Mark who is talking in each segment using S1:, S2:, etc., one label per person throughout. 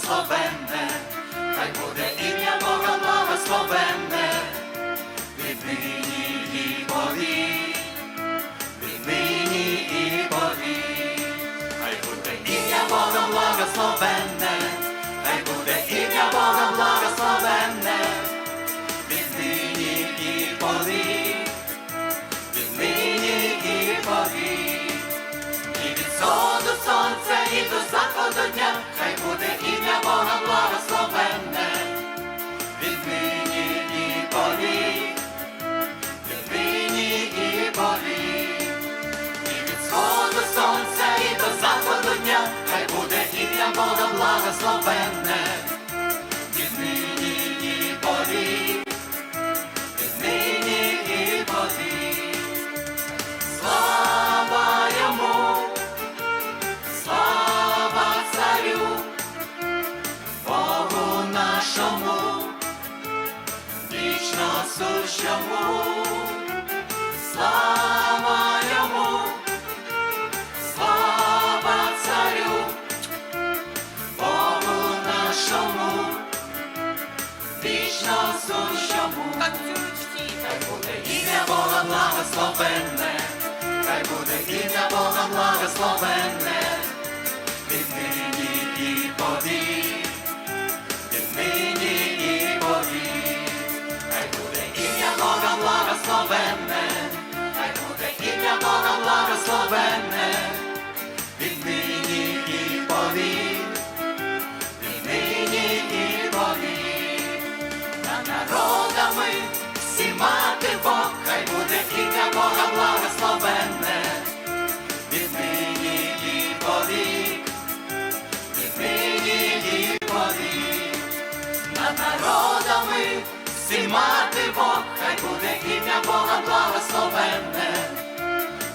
S1: благословенне, хай буде ім'я Бога благословенне, віднині і повік, віднині і повік, хай буде ім'я Бога благословенне, хай буде ім'я Бога благословенне, віднині і повік, віднині і повік. І від сходу сонця, і до заходу дня, хай буде нашому, вічно сущому, слава йому, слава царю, Богу нашому, вічно сущому. Хай буде ім'я Бога благословенне, хай буде ім'я Бога благословенне, всіма ти Бог, хай буде ім'я Бога благословенне,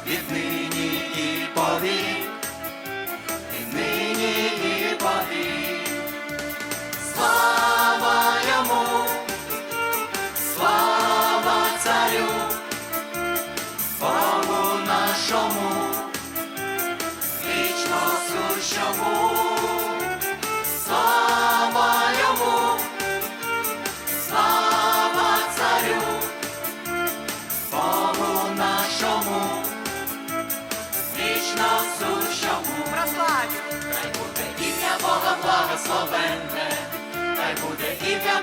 S1: віднині і повік, віднині і повік. Слава йому, слава царю, Богу нашому, вічно сущому, вічно сущому.
S2: Прославь!
S1: Хай буде ім'я Бога благословенне, хай буде ім'я